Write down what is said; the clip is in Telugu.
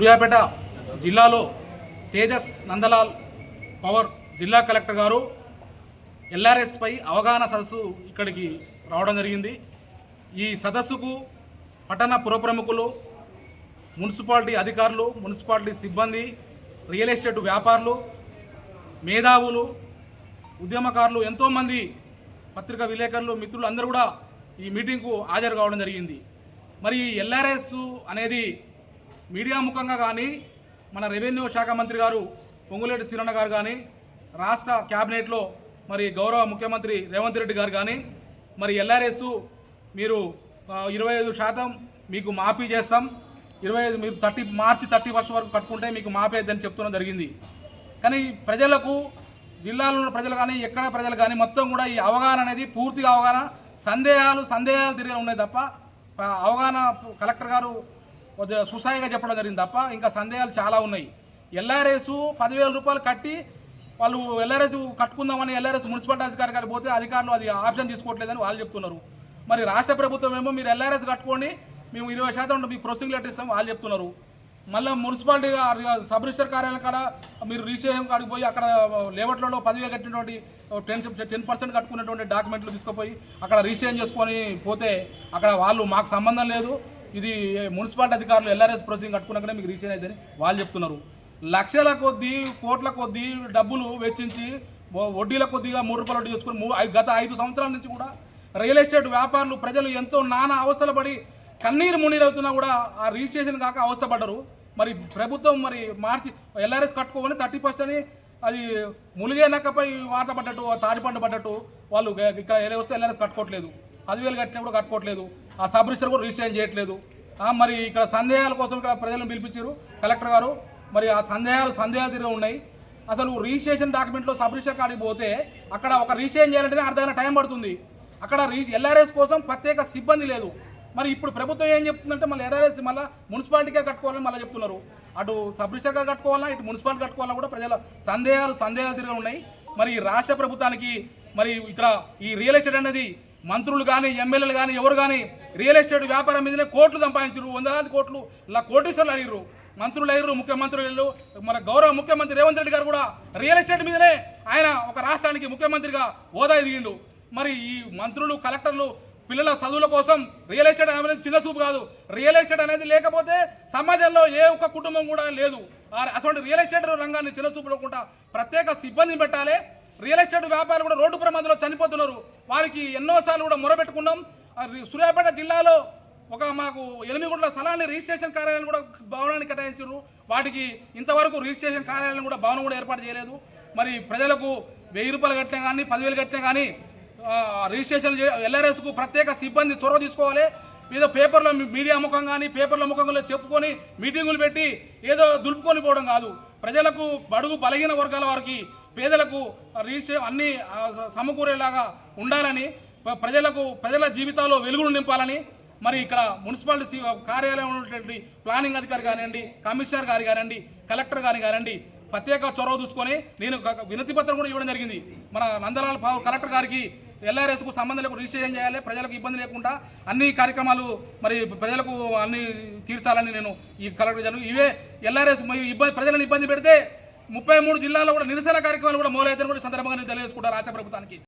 సూర్యాపేట జిల్లాలో తేజస్ నందలాల్ పవర్ జిల్లా కలెక్టర్ గారు ఎల్ఆర్ఎస్పై అవగాహన సదస్సు ఇక్కడికి రావడం జరిగింది. ఈ సదస్సుకు పట్టణ పురప్రముఖులు మున్సిపాలిటీ అధికారులు మున్సిపాలిటీ సిబ్బంది రియల్ ఎస్టేట్ వ్యాపారులు మేధావులు ఉద్యమకారులు ఎంతోమంది పత్రికా విలేకరులు మిత్రులు అందరూ కూడా ఈ మీటింగ్కు హాజరు కావడం జరిగింది. మరి ఈ ఎల్ఆర్ఎస్ అనేది మీడియా ముఖంగా కానీ మన రెవెన్యూ శాఖ మంత్రి గారు పొంగులేటి శ్రీరణ గారు కానీ రాష్ట్ర క్యాబినెట్లో మరి గౌరవ ముఖ్యమంత్రి రేవంత్ రెడ్డి గారు కానీ మరి ఎల్ఆర్ఎస్ మీరు ఇరవై ఐదు శాతం మీకు మాఫీ చేస్తాం. ఇరవై ఐదు మీరు థర్టీ మార్చి థర్టీ ఫస్ట్ వరకు కట్టుకుంటే మీకు మాఫీ అయిద్దని చెప్తున్న జరిగింది. కానీ ప్రజలకు జిల్లాలో ఉన్న ప్రజలు కానీ ఎక్కడ ప్రజలు కానీ మొత్తం కూడా ఈ అవగాహన అనేది పూర్తిగా అవగాహన సందేహాలు సందేహాలు తిరిగి ఉన్నాయి తప్ప అవగాహన కలెక్టర్ గారు కొద్దిగా సుసాయిగా చెప్పడం జరిగింది తప్ప ఇంకా సందేహాలు చాలా ఉన్నాయి. ఎల్ఆర్ఎస్ పదివేల రూపాయలు కట్టి వాళ్ళు ఎల్ఆర్ఎస్ కట్టుకుందామని ఎల్ఆర్ఎస్ మున్సిపాలిటీ అధికారి గారికి పోతే అధికారులు అది ఆప్షన్ తీసుకోవట్లేదని వాళ్ళు చెప్తున్నారు. మరి రాష్ట్ర ప్రభుత్వం ఏమో మీరు ఎల్ఆర్ఎస్ కట్టుకోండి మేము ఇరవై శాతం మీకు ప్రొసీజింగ్ లెటర్ ఇస్తాం వాళ్ళు చెప్తున్నారు. మళ్ళీ మున్సిపాలిటీ సబ్ రిజిస్టర్ కార్యాలయం కాడ మీరు రీసేయం కాడికి పోయి అక్కడ లేవట్లలో పదివేలు కట్టినటువంటి టెన్ టెన్ పర్సెంట్ కట్టుకున్నటువంటి డాక్యుమెంట్లు తీసుకుపోయి అక్కడ రీసేయం చేసుకొని పోతే అక్కడ వాళ్ళు మాకు సంబంధం లేదు. ఇది మున్సిపాలిటీ అధికారులు ఎల్ఆర్ఎస్ ప్రొసీడింగ్ కట్టుకున్నాకనే మీకు రిజిస్ట్రేషన్ అవుతుందని వాళ్ళు చెప్తున్నారు. లక్షల కొద్దీ కోట్ల కొద్దీ డబ్బులు వెచ్చించి వడ్డీల కొద్దిగా మూడు రూపాయలు వడ్డీ తెచ్చుకొని గత ఐదు సంవత్సరాల నుంచి కూడా రియల్ ఎస్టేట్ వ్యాపారులు ప్రజలు ఎంతో నానా అవస్థలు పడి కన్నీరు మున్నీరు అవుతున్నా కూడా ఆ రిజిస్ట్రేషన్ కాక అవస్థపడ్డరు. మరి ప్రభుత్వం మరి మార్చి ఎల్ఆర్ఎస్ కట్టుకోమని థర్టీ ఫస్ట్ అని అది ములిగే నక్కపై వాట పడ్డట్టు తాడిపండు పడ్డట్టు వాళ్ళు ఇక్కడ ఎలా వస్తే ఎల్ఆర్ఎస్ కట్టుకోవట్లేదు. పదివేలు కట్టినా కూడా కట్టుకోవట్లేదు. ఆ సబ్ రిజిస్టర్ కూడా రిజిస్ట్రేషన్ చేయట్లేదు. మరి ఇక్కడ సందేహాల కోసం ఇక్కడ ప్రజలను పిలిపించారు కలెక్టర్ గారు. మరి ఆ సందేహాలు సందేహాలు తిరిగి ఉన్నాయి. అసలు రిజిస్ట్రేషన్ డాక్యుమెంట్లో సబ్ రిజిస్టర్ కాడికి పోతే అక్కడ ఒక రిజిస్ట్రేషన్ చేయాలంటే అర్ధగంట టైం పడుతుంది. అక్కడ రిజి ఎల్ఆర్ఎస్ కోసం ప్రత్యేక సిబ్బంది లేదు. మరి ఇప్పుడు ప్రభుత్వం ఏం చెప్తుందంటే మళ్ళీ ఎల్ఆర్ఎస్ మళ్ళీ మున్సిపాలిటీకే కట్టుకోవాలని మళ్ళీ చెప్తున్నారు. అటు సబ్ రిజిస్టర్గా కట్టుకోవాలా ఇటు మున్సిపాలిటీ కట్టుకోవాలా కూడా ప్రజల సందేహాలు సందేహాలు తిరిగి ఉన్నాయి. మరి ఈ రాష్ట్ర ప్రభుత్వానికి మరి ఇక్కడ ఈ రియల్ ఎస్టేట్ అనేది మంత్రులు కానీ ఎమ్మెల్యేలు కానీ ఎవరు కానీ రియల్ ఎస్టేట్ వ్యాపారం మీదనే కోట్లు సంపాదించారు వందలాది కోట్లు ఇలా కోటీశ్వర్లు అయ్యారు మంత్రులు అయ్యారు ముఖ్యమంత్రులు మన గౌరవ ముఖ్యమంత్రి రేవంత్ రెడ్డి గారు కూడా రియల్ ఎస్టేట్ మీదనే ఆయన ఒక రాష్ట్రానికి ముఖ్యమంత్రిగా హోదా ఎదిగిండు. మరి ఈ మంత్రులు కలెక్టర్లు పిల్లల చదువుల కోసం రియల్ ఎస్టేట్ అనేది చిన్న చూపు కాదు. రియల్ ఎస్టేట్ అనేది లేకపోతే సమాజంలో ఏ ఒక్క కుటుంబం కూడా లేదు. అటువంటి రియల్ ఎస్టేట్ రంగాన్ని చిన్న చూపులోకుండా ప్రత్యేక సిబ్బందిని పెట్టాలి. రియల్ ఎస్టేట్ వ్యాపారులు కూడా రోడ్డు ప్రమాదంలో చనిపోతున్నారు. వారికి ఎన్నోసార్లు కూడా మొరబెట్టుకున్నాం సూర్యాపేట జిల్లాలో ఒక మాకు ఎనిమిదిగుండల స్థలాన్ని రిజిస్ట్రేషన్ కార్యాలయం కూడా భవనాన్ని కేటాయించారు. వాటికి ఇంతవరకు రిజిస్ట్రేషన్ కార్యాలయం కూడా భవనం కూడా ఏర్పాటు చేయలేదు. మరి ప్రజలకు వెయ్యి రూపాయలు కట్టినా కానీ పదివేలు కట్టినా కానీ రిజిస్ట్రేషన్ ఎల్ఆర్ఎస్కు ప్రత్యేక సిబ్బంది చొరవ తీసుకోవాలి. ఏదో పేపర్లో మీడియా ముఖం కానీ పేపర్ల ముఖంలో చెప్పుకొని మీటింగులు పెట్టి ఏదో దులుపుకొని పోవడం కాదు. ప్రజలకు బడుగు బలహీన వర్గాల వారికి పేదలకు రీచ్ అన్ని సమకూరేలాగా ఉండాలని ప్రజలకు ప్రజల జీవితాల్లో వెలుగులు నింపాలని మరి ఇక్కడ మున్సిపాలిటీ కార్యాలయం ఉన్నటువంటి ప్లానింగ్ అధికారి కానివ్వండి కమిషనర్ గారి కానివ్వండి కలెక్టర్ గారి కానివ్వండి ప్రత్యేక చొరవ చూసుకొని నేను వినతి పత్రం కూడా ఇవ్వడం జరిగింది. మన నందలాల్ కలెక్టర్ గారికి ఎల్ఆర్ఎస్కు సంబంధం లేకుండా రిజిస్ట్రేషన్ చేయాలి ప్రజలకు ఇబ్బంది లేకుండా అన్ని కార్యక్రమాలు మరి ప్రజలకు అన్ని తీర్చాలని నేను ఈ కలెక్టర్ ఇవే ఎల్ఆర్ఎస్ ఇబ్బంది ప్రజలను ఇబ్బంది పెడితే ముప్పై మూడు జిల్లాల్లో కూడా నిరసన కార్యక్రమాలు కూడా మొదలైతే కూడా సందర్భంగా నేను తెలియజేసుకుంటాను రాష్ట్ర ప్రభుత్వానికి.